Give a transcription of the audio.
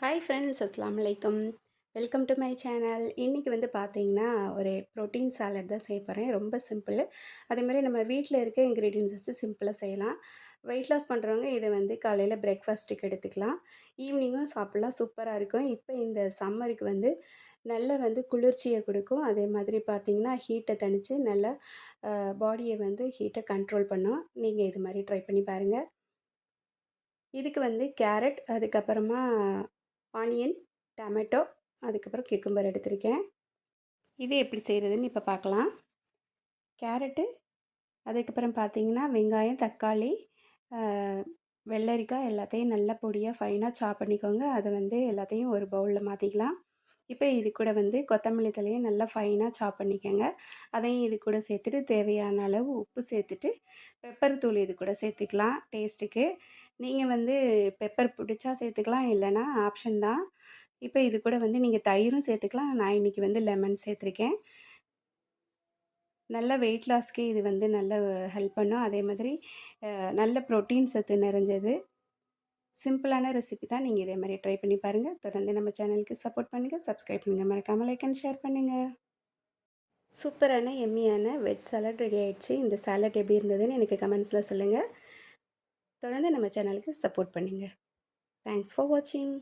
Hi friends அஸ்லாம் வலைக்கம் welcome to my channel இன்றைக்கி வந்து பார்த்தீங்கன்னா ஒரு ப்ரோட்டீன் சாலட் தான் செய்ய போகிறேன் ரொம்ப சிம்பிள் அதேமாதிரி நம்ம வீட்டில் இருக்க இன்க்ரீடியன்ஸ் வச்சு சிம்பிளாக செய்யலாம். வெயிட் லாஸ் பண்ணுறவங்க இதை வந்து காலையில் பிரேக்ஃபாஸ்ட்டுக்கு எடுத்துக்கலாம். ஈவினிங்கும் சாப்பிட்லாம். சூப்பராக இருக்கும். இப்போ இந்த சம்மருக்கு வந்து நல்ல வந்து குளிர்ச்சியை கொடுக்கும். அதே மாதிரி பார்த்திங்கன்னா ஹீட்டை தணித்து நல்ல பாடியை வந்து ஹீட்டை கண்ட்ரோல் பண்ணும். நீங்கள் இது மாதிரி ட்ரை பண்ணி பாருங்கள் இதுக்கு வந்து கேரட் அதுக்கப்புறமா ஆனியன் டமேட்டோ அதுக்கப்புறம் கிக்கும்பர் எடுத்திருக்கேன். இது எப்படி செய்கிறதுன்னு இப்போ பார்க்கலாம் கேரட்டு அதுக்கப்புறம் பார்த்திங்கன்னா வெங்காயம் தக்காளி வெள்ளரிக்காய் எல்லாத்தையும் நல்லா பொடியாக ஃபைனாக சாப் பண்ணிக்கோங்க. அதை வந்து எல்லாத்தையும் ஒரு பவுலில் மாற்றிக்கலாம் இப்போ இது கூட வந்து கொத்தமல்லி தலையை நல்லா ஃபைனாக சாப் பண்ணிக்கோங்க. அதையும் இது கூட சேர்த்துட்டு தேவையான அளவு உப்பு சேர்த்துட்டு பெப்பர் தூள் இது கூட சேர்த்துக்கலாம் டேஸ்ட்டுக்கு நீங்கள் வந்து பெப்பர் பிடிச்சா சேர்த்துக்கலாம் இல்லைனா ஆப்ஷன் தான். இப்போ இது கூட வந்து நீங்கள் தயிரும் சேர்த்துக்கலாம். நான் இன்றைக்கி வந்து லெமன் சேர்த்துருக்கேன். நல்ல வெயிட் லாஸ்க்கு இது வந்து நல்ல ஹெல்ப் பண்ணும். அதே மாதிரி நல்ல ப்ரோட்டீன் சத்து நிறைஞ்சது. சிம்பிளான ரெசிபி தான் நீங்கள் இதே மாதிரி ட்ரை பண்ணி பாருங்கள் தொடர்ந்து நம்ம சேனலுக்கு சப்போர்ட் பண்ணுங்கள் சப்ஸ்கிரைப் பண்ணுங்கள் மறக்காமல் லைக் அண்ட் ஷேர் பண்ணுங்கள் சூப்பரான எம்மியான வெஜ் சாலட் ரெடி ஆகிடுச்சு இந்த சாலட் எப்படி இருந்ததுன்னு எனக்கு கமெண்ட்ஸில் சொல்லுங்கள் தொடர்ந்து நம்ம சேனலுக்கு சப்போர்ட் பண்ணுங்கள் தேங்க்ஸ் ஃபார் வாட்சிங்